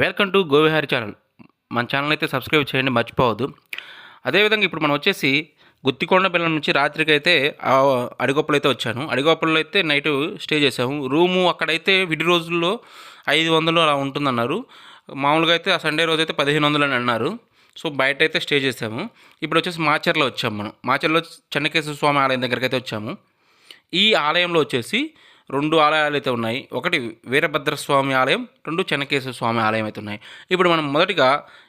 Welcome to Govihari channel. మన channel అయితే subscribe చేయండి మర్చిపోవద్దు. అదేవిధంగా ఇప్పుడు మనం వచ్చేసి గుత్తికొండ బిల్లం నుంచి రాత్రికి అయితే అడిగొప్పలు అయితే వచ్చాను. అడిగొప్పలు అయితే నైట్ స్టే చేసాము రూము అక్కడైతే విడి రోజుల్లో ఐదు వందలు అలా ఉంటుందన్నారు. మామూలుగా అయితే ఆ సండే రోజు అయితే పదిహేను వందలు అని అన్నారు. సో బయట అయితే స్టే చేసాము ఇప్పుడు వచ్చేసి మాచర్లో వచ్చాము మనం. మాచర్లో చెన్నకేశ్వర స్వామి ఆలయం దగ్గరికి అయితే వచ్చాము. ఈ ఆలయంలో వచ్చేసి రెండు ఆలయాలు అయితే ఉన్నాయి. ఒకటి వీరభద్ర స్వామి ఆలయం రెండు చెన్నకేశ్వర స్వామి ఆలయం అయితే ఉన్నాయి. ఇప్పుడు మనం మొదటిగా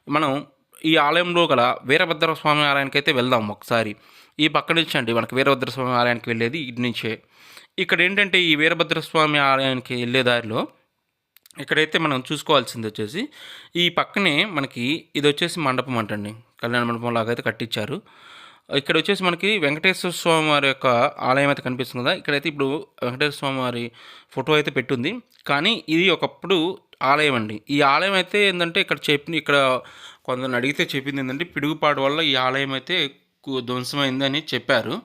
మనం ఈ ఆలయంలో గల వీరభద్ర స్వామి ఆలయానికి అయితే వెళ్దాం ఒకసారి. ఈ పక్క నుంచి అండి మనకి వీరభద్ర స్వామి ఆలయానికి వెళ్ళేది ఇటు నుంచే. ఇక్కడ ఏంటంటే ఈ వీరభద్ర స్వామి ఆలయానికి వెళ్ళే దారిలో ఇక్కడైతే మనం చూసుకోవాల్సింది వచ్చేసి ఈ పక్కనే మనకి ఇది వచ్చేసి మండపం అంటండి. కళ్యాణ మండపం లాగా అయితే కట్టించారు. ఇక్కడ వచ్చేసి మనకి వెంకటేశ్వర స్వామి వారి యొక్క ఆలయం అయితే కనిపిస్తుంది కదా. ఇక్కడైతే ఇప్పుడు వెంకటేశ్వర స్వామి వారి ఫోటో అయితే పెట్టుంది. కానీ ఇది ఒకప్పుడు ఆలయం అండి. ఈ ఆలయం అయితే ఏంటంటే ఇక్కడ చెప్పి ఇక్కడ కొందరిని అడిగితే చెప్పింది ఏంటంటే పిడుగుపాటు వల్ల ఈ ఆలయం అయితే కు- ధ్వంసమైందని చెప్పారు.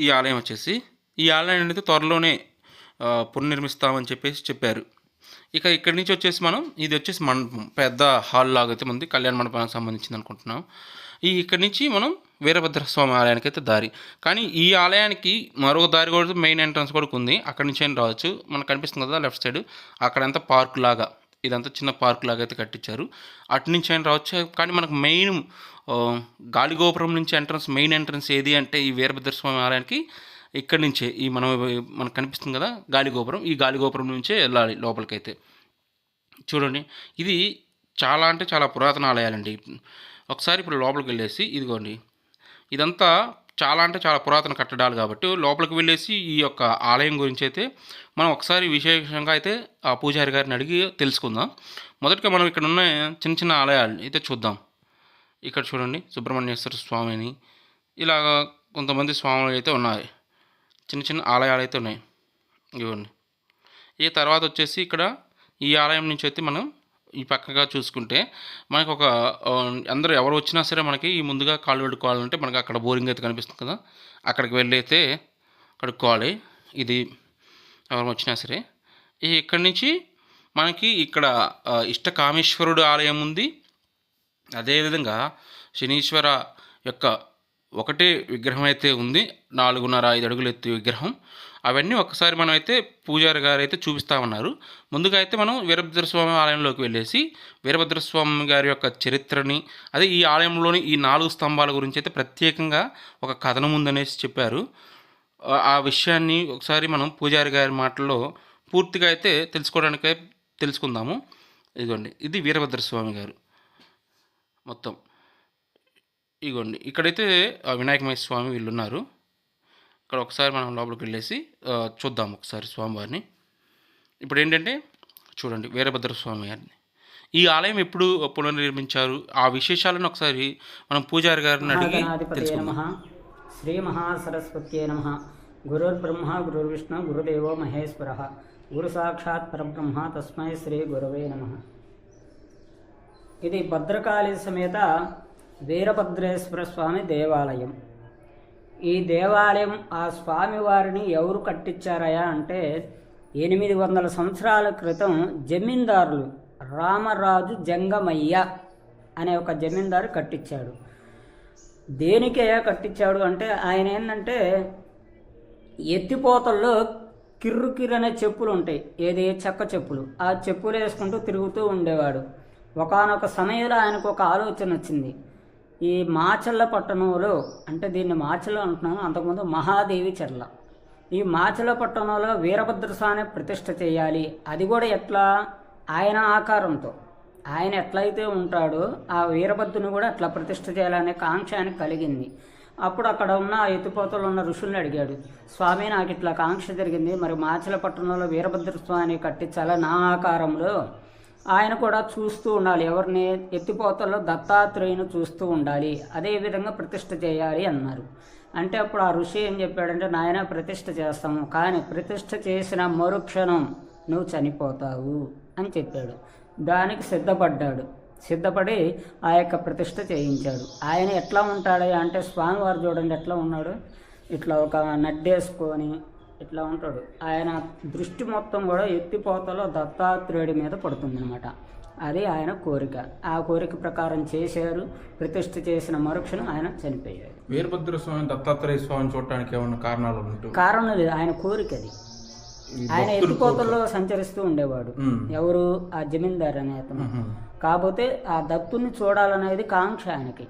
ఈ ఆలయం వచ్చేసి ఈ ఆలయం అయితే త్వరలోనే పునర్నిర్మిస్తామని చెప్పేసి చెప్పారు. ఇక ఇక్కడి నుంచి వచ్చేసి మనం ఇది వచ్చేసి మండపం పెద్ద హాల్ లాగా అయితే ఉంది. కళ్యాణ మండపానికి సంబంధించింది అనుకుంటున్నాం. ఈ ఇక్కడి నుంచి మనం వీరభద్ర స్వామి ఆలయానికి అయితే దారి. కానీ ఈ ఆలయానికి మరో దారి కూడా మెయిన్ ఎంట్రన్స్ కూడా ఉంది. అక్కడి నుంచి అయినా రావచ్చు? మనకు కనిపిస్తుంది కదా లెఫ్ట్ సైడ్. అక్కడంతా పార్క్ లాగా ఇదంతా చిన్న పార్క్ లాగా అయితే కట్టించారు. అటు నుంచి అయినా రావచ్చు? కానీ మనకు మెయిన్ గాలిగోపురం నుంచి ఎంట్రన్స్ మెయిన్ ఎంట్రన్స్ ఏది అంటే ఈ వీరభద్ర స్వామి ఆలయానికి ఇక్కడి నుంచే ఈ మనం మనకు కనిపిస్తుంది కదా గాలిగోపురం. ఈ గాలిగోపురం నుంచే వెళ్ళాలి లోపలికైతే. చూడండి ఇది చాలా అంటే చాలా పురాతన ఆలయాలండి. ఒకసారి ఇప్పుడు లోపలికి వెళ్ళేసి ఇదిగోండి ఇదంతా చాలా అంటే చాలా పురాతన కట్టడాలు కాబట్టి లోపలికి వెళ్ళేసి ఈ యొక్క ఆలయం గురించి అయితే మనం ఒకసారి విశేషంగా అయితే ఆ పూజారి గారిని అడిగి తెలుసుకుందాం. మొదటగా మనం ఇక్కడ ఉన్న చిన్న చిన్న ఆలయాలు అయితే చూద్దాం. ఇక్కడ చూడండి సుబ్రహ్మణ్యేశ్వర స్వామిని. ఇలాగ కొంతమంది స్వాములు అయితే ఉన్నాయి. చిన్న చిన్న ఆలయాలు అయితే ఉన్నాయి. ఇవ్వండి. ఈ తర్వాత వచ్చేసి ఇక్కడ ఈ ఆలయం నుంచి అయితే మనం ఈ పక్కగా చూసుకుంటే మనకు ఒక అందరూ ఎవరు వచ్చినా సరే మనకి ఈ ముందుగా కాళ్ళు కడుక్కోవాలంటే మనకి అక్కడ బోరింగ్ అయితే కనిపిస్తుంది కదా. అక్కడికి వెళ్ళైతే కడుక్కోవాలి. ఇది ఎవరు వచ్చినా సరే. ఇక్కడి నుంచి మనకి ఇక్కడ ఇష్ట కామేశ్వరుడు ఆలయం ఉంది. అదేవిధంగా శనీశ్వర యొక్క ఒకటే విగ్రహం అయితే ఉంది. నాలుగున్నర ఐదు అడుగులు ఎత్తు విగ్రహం. అవన్నీ ఒకసారి మనం అయితే పూజారి గారు అయితే చూపిస్తా ఉన్నారు ముందుగా అయితే మనం వీరభద్ర స్వామి ఆలయంలోకి వెళ్ళేసి వీరభద్ర స్వామి గారి యొక్క చరిత్రని అదే ఈ ఆలయంలోని ఈ నాలుగు స్తంభాల గురించి అయితే ప్రత్యేకంగా ఒక కథనం ఉందనేసి చెప్పారు. ఆ- విషయాన్ని ఒకసారి మనం పూజారి గారి మాటల్లో పూర్తిగా అయితే తెలుసుకోవడానికి తెలుసుకుందాము. ఇదిగోండి ఇది వీరభద్ర స్వామి గారు. మొత్తం. ఇదిగోండి ఇక్కడైతే ఆ వినాయకమయ స్వామి వీళ్ళు ఉన్నారు ఇక్కడ ఒకసారి మనం లోపలికి వెళ్ళేసి చూద్దాం ఒకసారి స్వామివారిని. ఇప్పుడు ఏంటంటే చూడండి వీరభద్ర స్వామి గారిని. ఈ ఆలయం ఎప్పుడు పునర్నిర్మించారు? ఆ విశేషాలను ఒకసారి మనం పూజారి గారిని అడిగి తెలుసుకుందాం. నమ. శ్రీ మహాసరస్వత్యే నమ. గురుర్బ్రహ్మ గురుర్విష్ణు గురుదేవో మహేశ్వర. గురు సాక్షాత్ పరబ్రహ్మ తస్మై శ్రీ గురవే నమ. ఇది భద్రకాళి సమేత వీరభద్రేశ్వర స్వామి దేవాలయం. ఈ దేవాలయం ఆ స్వామివారిని ఎవరు కట్టించారయా అంటే ఎనిమిది వందల సంవత్సరాల క్రితం జమీందారులు రామరాజు జంగమయ్య అనే ఒక జమీందారు కట్టించాడు. దేనికయ్యా కట్టించాడు అంటే ఆయన ఏంటంటే ఎత్తిపోతల్లో కిర్రు అనే చెప్పులు ఉంటాయి. ఏది చెక్క చెప్పులు. ఆ చెప్పులు వేసుకుంటూ తిరుగుతూ ఉండేవాడు. ఒకానొక సమయంలో ఆయనకు ఒక ఆలోచన వచ్చింది. ఈ మాచల్ల పట్టణంలో అంటే దీన్ని మాచల్ల అంటున్నాను అంతకుముందు మహాదేవి చెర్ల. ఈ మాచల పట్టణంలో వీరభద్ర ప్రతిష్ట చేయాలి. అది కూడా ఎట్లా? ఆయన ఆకారంతో. ఆయన ఎట్లయితే ఉంటాడో ఆ వీరభద్రుని కూడా అట్లా ప్రతిష్ట చేయాలనే కాంక్ష ఆయనకు కలిగింది. అప్పుడు అక్కడ ఉన్న ఆ ఎత్తిపోతలు ఉన్న ఋషుల్ని అడిగాడు స్వామి నాకు ఇట్లా కాంక్ష జరిగింది. మరి మాచల పట్టణంలో వీరభద్ర స్వామిని కట్టించాలా? నా ఆకారంలో ఆయన కూడా చూస్తూ ఉండాలి. ఎవరిని ఎత్తిపోతల్లో దత్తాత్రేయుని చూస్తూ ఉండాలి. అదే విధంగా ప్రతిష్ఠ చేయాలి అన్నారు. అంటే అప్పుడు ఆ ఋషి ఏం చెప్పాడంటే నాయన ప్రతిష్ఠ చేస్తాము. కానీ ప్రతిష్ఠ చేసిన మరుక్షణం నువ్వు చనిపోతావు అని చెప్పాడు. దానికి సిద్ధపడ్డాడు. సిద్ధపడి ఆ యొక్క ప్రతిష్ఠ చేయించాడు. ఆయన ఎట్లా ఉంటాడు అంటే స్వామివారు చూడండి ఎట్లా ఉన్నాడు. ఇట్లా ఒక నడ్డేసుకొని ఇట్లా ఉంటాడు. ఆయన దృష్టి మొత్తం కూడా ఎత్తిపోతలో దత్తాత్రేయుడి మీద పడుతుందన్నమాట. అది ఆయన కోరిక. ఆ కోరిక ప్రకారం చేశారు ప్రతిష్ఠ చేసిన మరుక్షణం ఆయన చనిపోయాడు. వీరభద్ర స్వామి దత్తాత్రేయ స్వామిని చూడటానికి ఏమన్నా కారణాలు కారణం లేదు. ఆయన కోరిక అది. ఆయన ఎత్తిపోతల్లో సంచరిస్తూ ఉండేవాడు. ఎవరు? ఆ జమీందార్ అనే అతను. కాకపోతే ఆ దత్తుని చూడాలనేది కాంక్ష ఆయనకి.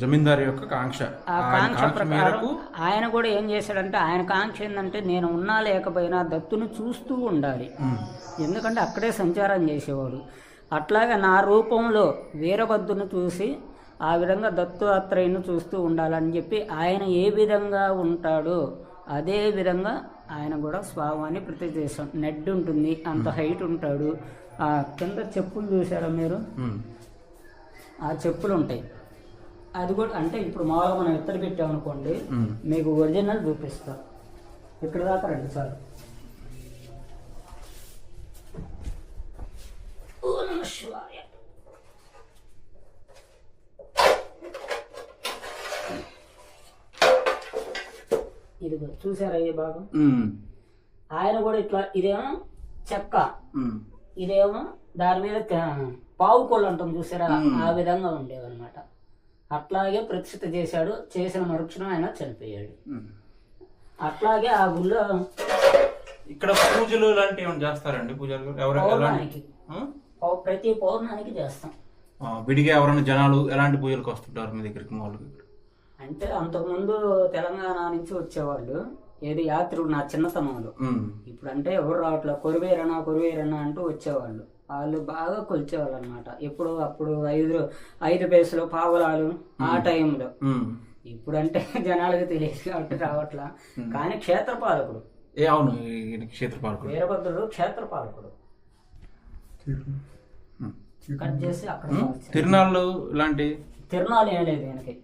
జమీందారు యొక్క కాంక్ష. కాంక్ష ప్రకారం ఆయన కూడా ఏం చేశాడంటే ఆయన కాంక్ష ఏంటంటే నేను ఉన్నా లేకపోయినా దత్తుని చూస్తూ ఉండాలి. ఎందుకంటే అక్కడే సంచారం చేసేవాడు. అట్లాగే నా రూపంలో వీరభద్రుని చూసి ఆ విధంగా దత్తాత్రేయుని చూస్తూ ఉండాలని చెప్పి ఆయన ఏ విధంగా ఉంటాడో అదే విధంగా ఆయన కూడా స్వామిని ప్రతి చేశాం నెడ్ ఉంటుంది అంత హైట్ ఉంటాడు. ఆ కింద చెప్పులు చూసారా మీరు. ఆ చెప్పులు ఉంటాయి. అది కూడా అంటే ఇప్పుడు మామూలుగా మనం ఎత్తడి పెట్టామనుకోండి ఉమ్. మీకు ఒరిజినల్ చూపిస్తా ఇక్కడ దాకా రండి సార్. ఇదిగో చూసారా ఈ భాగం. ఆయన కూడా ఇట్లా ఇదేమో చెక్క. ఇదేమో దాని మీద పావు కోళ్ళు అంటాం చూసారా ఆ విధంగా ఉండేవన్నమాట అట్లాగే ప్రతిష్ఠిత చేశాడు చేసిన మరుక్షణం ఆయన చనిపోయాడు. అట్లాగే ఆ గుళ్ళో ఇక్కడ పూజలు లాంటివి చేస్తారండి పూజలు? పౌర్ణానికి. ప్రతి పౌర్ణానికి చేస్తాం. విడిగా ఎవరైనా జనాలు ఎలాంటి పూజలకు వస్తుంటారు మీ దగ్గరికి మామూలుగా అంటే అంతకుముందు తెలంగాణ నుంచి వచ్చేవాళ్ళు ఏది యాత్రుడు నా చిన్నతనంలో. ఇప్పుడు అంటే ఎవరు రావట్లేదు కొరివేరనా కొరివేరనా అంటూ వచ్చేవాళ్ళు. వాళ్ళు బాగా కొలిచేవాళ్ళు అనమాట ఎప్పుడు అప్పుడు ఐదు ఐదు పైసలు పావులాలు ఆ టైంలో. ఇప్పుడంటే జనాలకు తెలియదు కాబట్టి రావట్లా. కానీ క్షేత్రపాలకుడు. ఏ అవును ఈయన క్షేత్రపాలకుడు. వీరభద్రుడు క్షేత్రపాలకుడు. ఉమ్. కట్ చేసి అక్కడ. తిరునాళ్ళు ఇలాంటి తిరునాళ్ళు ఏం లేదు ఈయనకి.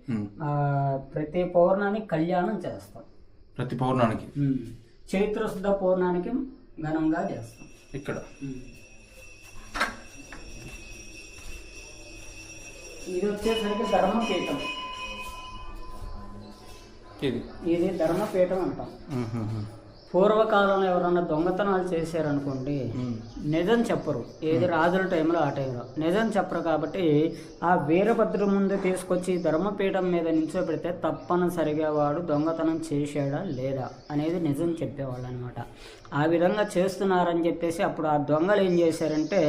ప్రతి పౌర్ణానికి కళ్యాణం చేస్తాం. ప్రతి పౌర్ణానికి? చైత్ర శుద్ధ పౌర్ణానికి ఘనంగా చేస్తాం. ఇక్కడ. ఇది వచ్చేసరికి ధర్మపీఠం ఇది. ఇది ధర్మపీఠం అంటాం. పూర్వకాలంలో ఎవరన్నా దొంగతనాలు చేశారనుకోండి నిజం చెప్పరు. ఏది రాజుల టైంలో ఆ టైంలో. నిజం చెప్పరు కాబట్టి ఆ వీరభద్రు ముందు తీసుకొచ్చి ధర్మపీఠం మీద నిల్చోబెడితే తప్పనిసరిగా వాడు దొంగతనం చేశాడా లేదా అనేది నిజం చెప్పేవాళ్ళు అనమాట ఆ విధంగా చేస్తున్నారని చెప్పేసి అప్పుడు ఆ దొంగలు ఏం చేశారంటే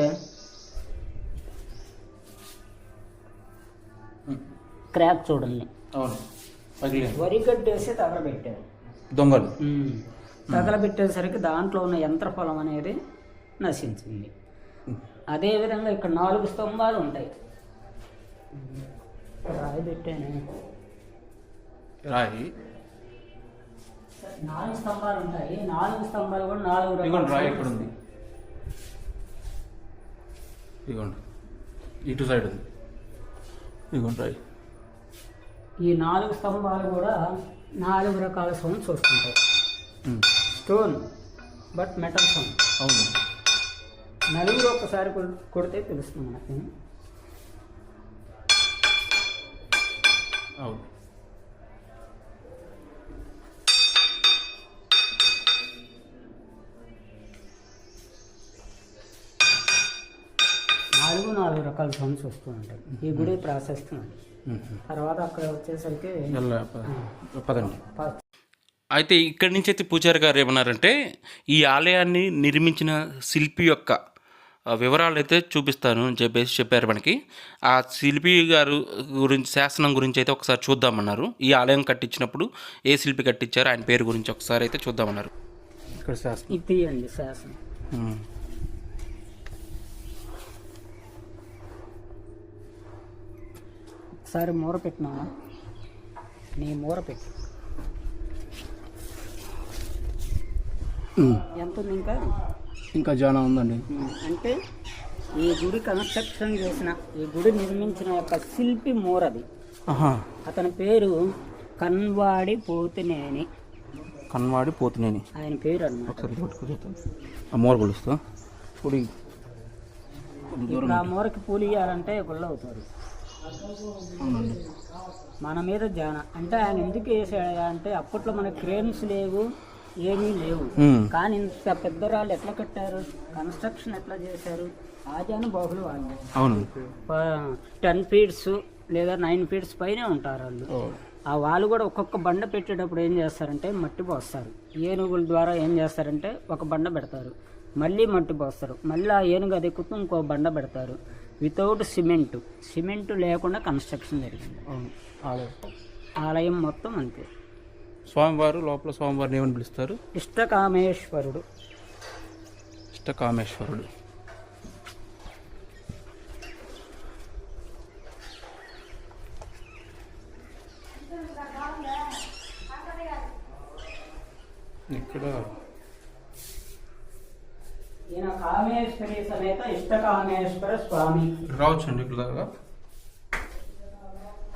క్రాక్ చూడండి. అవును. పగిలింది వరిగడ్డేసి తగలబెట్టారు. దొంగలు. తగలబెట్టేసరికి దాంట్లో ఉన్న యంత్రఫలం అనేది నశించింది. అదేవిధంగా ఇక్కడ నాలుగు స్తంభాలు ఉంటాయి. రాయి పెట్టాను. రాయి. నాలుగు స్తంభాలు ఉంటాయి. నాలుగు స్తంభాలు కూడా నాలుగు ఇదిగోండి రాయి ఎక్కడ ఉంది ఇదిగోండి. ఇటు సైడ్ ఉంది. ఇదిగోండి రాయి. ఈ నాలుగు స్తంభాలు కూడా నాలుగు రకాల సౌండ్స్ వస్తుంటాయి. Stone but metal sound. అవును. నలుగురు ఒక్కసారి కొడితే తెలుస్తుంది మనకి. అవును. నాలుగు నాలుగు రకాల సౌండ్స్ వస్తూ ఉంటాయి ఈ గుడి. ఉహు. తర్వాత అక్కడ వచ్చేసరికి పదండి. అయితే ఇక్కడి నుంచి అయితే పూజారి గారు ఏమన్నారంటే ఈ ఆలయాన్ని నిర్మించిన శిల్పి యొక్క వివరాలు అయితే చూపిస్తాను అని చెప్పేసి చెప్పారు మనకి. ఆ శిల్పి గారు గురించి శాసనం గురించి అయితే ఒకసారి చూద్దామన్నారు. ఈ ఆలయం కట్టించినప్పుడు ఏ శిల్పి కట్టించారో ఆయన పేరు గురించి ఒకసారి అయితే చూద్దామన్నారు. ఇక్కడ శాసనం. ఇది తీయండి శాసనం. ఒకసారి మూర పెట్టినా నీ మూర పెట్టు. ఎంత ఉంది ఇంకా? ఇంకా జానా ఉందండి. అంటే ఈ గుడి కన్స్ట్రక్షన్ చేసిన ఈ గుడి నిర్మించిన యొక్క శిల్పి మూరది. అతని పేరు కన్వాడి పోతినేని. కన్వాడి పోతునేని. ఆయన పేరు అన్నమాట మూల కొలుస్తా. పొడి. ఆ మూరకి పూలు ఇవ్వాలంటే గుళ్ళ అవుతారు. మన మీద జాన. అంటే ఆయన ఎందుకు వేసాడు అంటే అప్పట్లో మన క్రేన్స్ లేవు ఏమీ లేవు. కానీ ఇంత పెద్ద రాళ్ళు ఎట్లా కట్టారు? కన్స్ట్రక్షన్ ఎట్లా చేశారు? ఆజాను బాహులు వాళ్ళు. అవును. టెన్ ఫీట్స్ లేదా నైన్ ఫీట్స్ పైనే ఉంటారు వాళ్ళు. ఆ వాళ్ళు కూడా ఒక్కొక్క బండ పెట్టేటప్పుడు ఏం చేస్తారంటే మట్టి పోస్తారు. ఏనుగుల ద్వారా ఏం చేస్తారంటే ఒక బండ పెడతారు. మళ్ళీ మట్టి పోస్తారు. మళ్ళీ ఆ ఏనుగు అది ఎక్కుతూ ఇంకో బండ పెడతారు. Without cement. సిమెంట్ లేకుండా కన్స్ట్రక్షన్ జరిగింది. ఆలయం. ఆలయం మొత్తం అంతే. స్వామివారు లోపల స్వామివారిని ఏమని పిలుస్తారు? ఇష్టకామేశ్వరుడు. ఇష్టకామేశ్వరుడు. ఇక్కడ ఈయన కామేశ్వరి సమేత ఇష్టకామేశ్వర స్వామి. రావచ్చండి ఇక్కడ దాకా?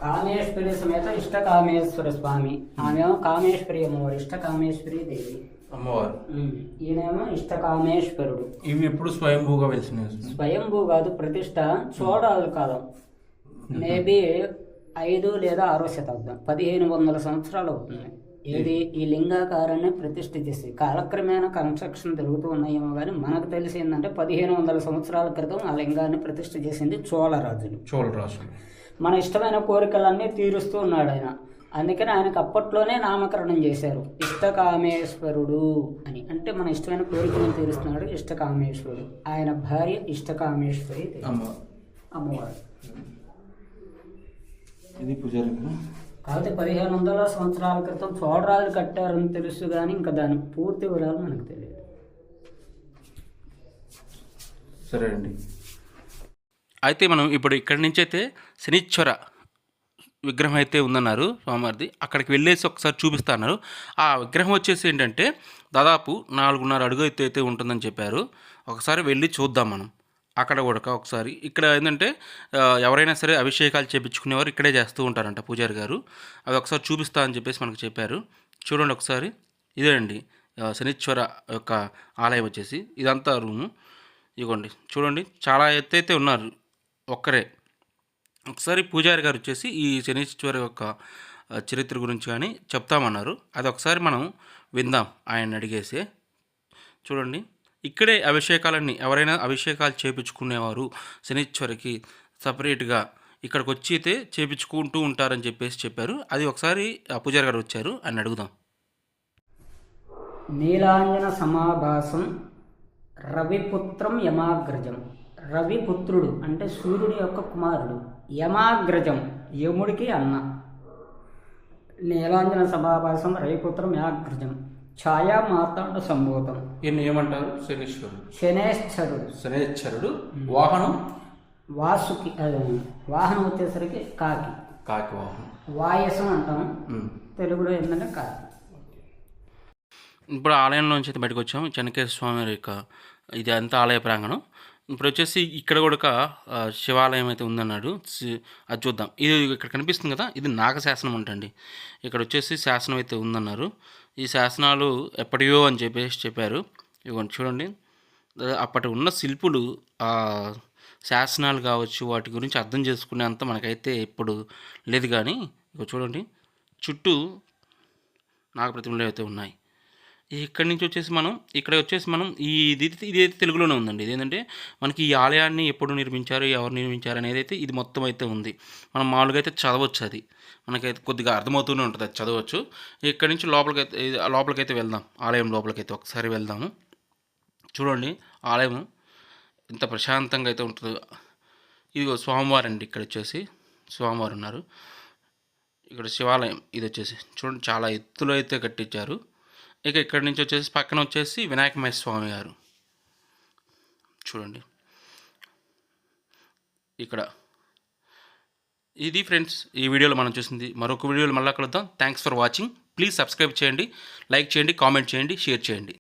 కామేశ్వరి సమేత ఇష్టకామేశ్వర స్వామి. ఆమెమో కామేశ్వరి అమ్మవారు ఇష్టకామేశ్వరి దేవి. అమ్మవారు. ఉమ్. ఈయనేమో ఇష్టకామేశ్వరుడు. ఇవి ఎప్పుడు స్వయంభూగా వెలిసినాయి స్వయంభూ కాదు ప్రతిష్ట చోళాల కాలం మేబీ ఐదు లేదా ఆరో శతాబ్దం పదిహేను వందల సంవత్సరాలు అవుతుంది. ఏది? ఈ లింగాకారాన్ని ప్రతిష్ఠ చేసి కాలక్రమేణా కన్స్ట్రక్షన్ జరుగుతూ ఉన్నాయేమో కానీ మనకు తెలిసి ఏంటంటే పదిహేను వందల సంవత్సరాల క్రితం ఆ లింగాన్ని ప్రతిష్ఠ చేసింది చోళరాజులు. చోళ రాజులు మన ఇష్టమైన కోరికలన్నీ తీరుస్తూ ఉన్నాడు ఆయన. అందుకని ఆయనకు అప్పట్లోనే నామకరణం చేశారు. ఇష్టకామేశ్వరుడు అని. అంటే మన ఇష్టమైన కోరికలను తీరుస్తున్నాడు ఇష్టకామేశ్వరుడు. ఆయన భార్య ఇష్టకామేశ్వరి అమ్మవారు. ఇది పూజారి కాకపోతే పదిహేను వందల సంవత్సరాల క్రితం చోళరాజులు కట్టారని తెలుసు కానీ ఇంకా దాని పూర్తి వివరాలు మనకు తెలియదు. సరే అండి. అయితే మనం ఇప్పుడు ఇక్కడి నుంచి అయితే శనిశ్వర విగ్రహం అయితే ఉందన్నారు స్వామివారిది. అక్కడికి వెళ్ళేసి ఒకసారి చూపిస్తా అన్నారు. ఆ విగ్రహం వచ్చేసి ఏంటంటే దాదాపు నాలుగున్నర అడుగు అయితే అయితే ఉంటుందని చెప్పారు. ఒకసారి వెళ్ళి చూద్దాం మనం. అక్కడ కూడా ఒకసారి. ఇక్కడ ఏంటంటే ఎవరైనా సరే అభిషేకాలు చేపించుకునేవారు ఇక్కడే చేస్తూ ఉంటారంట పూజారి గారు. అవి ఒకసారి చూపిస్తా అని చెప్పేసి మనకు చెప్పారు. చూడండి ఒకసారి. ఇదేనండి అండి శనీశ్వర యొక్క ఆలయం వచ్చేసి. ఇదంతా రూము. ఇదిగోండి చూడండి. చాలా ఎత్తైతే ఉన్నారు ఒక్కరే. ఒకసారి పూజారి గారు వచ్చేసి ఈ శనీశ్వర యొక్క చరిత్ర గురించి కానీ చెప్తామన్నారు. అది ఒకసారి మనం విందాం ఆయన అడిగేసి. చూడండి. ఇక్కడే అభిషేకాలన్నీ ఎవరైనా అభిషేకాలు చేపించుకునేవారు శనిశ్వరికి సపరేట్గా ఇక్కడికి వచ్చి అయితే చేపించుకుంటూ ఉంటారని చెప్పేసి చెప్పారు. అది ఒకసారి పూజారి గారు వచ్చారు అని అడుగుదాం. నీలాంజన సమాభాసం రవిపుత్రం యమాగ్రజం. రవిపుత్రుడు అంటే సూర్యుడి యొక్క కుమారుడు. యమాగ్రజం యముడికి అన్న. నీలాంజన సమాభాసం రవిపుత్రం యాగ్రజం ఛాయా మార్తాండ సంభూతం. ఈయన ఏమంటారు? శనీశ్వరుడు. శనేశ్వరుడు. శనేశ్వరుడు వాహనం? వాసుకి వాహనం వచ్చేసరికి కాకి. కాకి వాహనం. వాయసం అంటాం. తెలుగులో ఏంటంటే కాకి. ఇప్పుడు ఆలయంలోంచి అయితే బయటకు వచ్చాము. చెన్నకేశ్వర స్వామి యొక్క ఇది అంతా ఆలయ ప్రాంగణం. ఇప్పుడు వచ్చేసి ఇక్కడ కూడా ఒక శివాలయం అయితే ఉందన్నాడు అది చూద్దాం. ఇది ఇక్కడ కనిపిస్తుంది కదా ఇది నాగశాసనం అంటండి ఇక్కడ వచ్చేసి శాసనం అయితే ఉందన్నారు. ఈ శాసనాలు ఎప్పటివో అని చెప్పేసి చెప్పారు. ఇవ్వండి చూడండి. అప్పటి ఉన్న శిల్పులు శాసనాలు కావచ్చు వాటి గురించి అర్థం చేసుకునేంత మనకైతే ఇప్పుడు లేదు కానీ ఇక చూడండి. చుట్టూ నాగప్రతిమలు అయితే ఉన్నాయి. ఇక్కడి నుంచి వచ్చేసి మనం ఇక్కడ వచ్చేసి మనం ఈ ఇది ఇది అయితే తెలుగులోనే ఉందండి. ఇది ఏంటంటే మనకి ఈ ఆలయాన్ని ఎప్పుడు నిర్మించారు ఎవరు నిర్మించారు అనేది అయితే ఇది మొత్తం అయితే ఉంది. మనం మామూలుగా అయితే చదవచ్చు అది. మనకైతే కొద్దిగా అర్థమవుతూనే ఉంటుంది అది చదవచ్చు. ఇక్కడి నుంచి లోపలికైతే లోపలికైతే వెళ్దాం. ఆలయం లోపలికైతే ఒకసారి వెళ్దాము. చూడండి ఆలయం ఎంత ప్రశాంతంగా అయితే ఉంటుందో. ఇదిగో స్వామివారు అండి ఇక్కడ వచ్చేసి. స్వామివారు ఉన్నారు. ఇక్కడ శివాలయం ఇది వచ్చేసి. చూడండి చాలా ఎత్తులో అయితే కట్టించారు. ఇక ఇక్కడి నుంచి వచ్చేసి పక్కన వచ్చేసి వినాయకమయ స్వామి గారు. చూడండి. ఇక్కడ. ఇది ఫ్రెండ్స్ ఈ వీడియోలో మనం చూసింది. మరొక వీడియోలో మళ్ళీ కలుద్దాం. Thanks for watching please subscribe చేయండి. లైక్ చేయండి కామెంట్ చేయండి షేర్ చేయండి.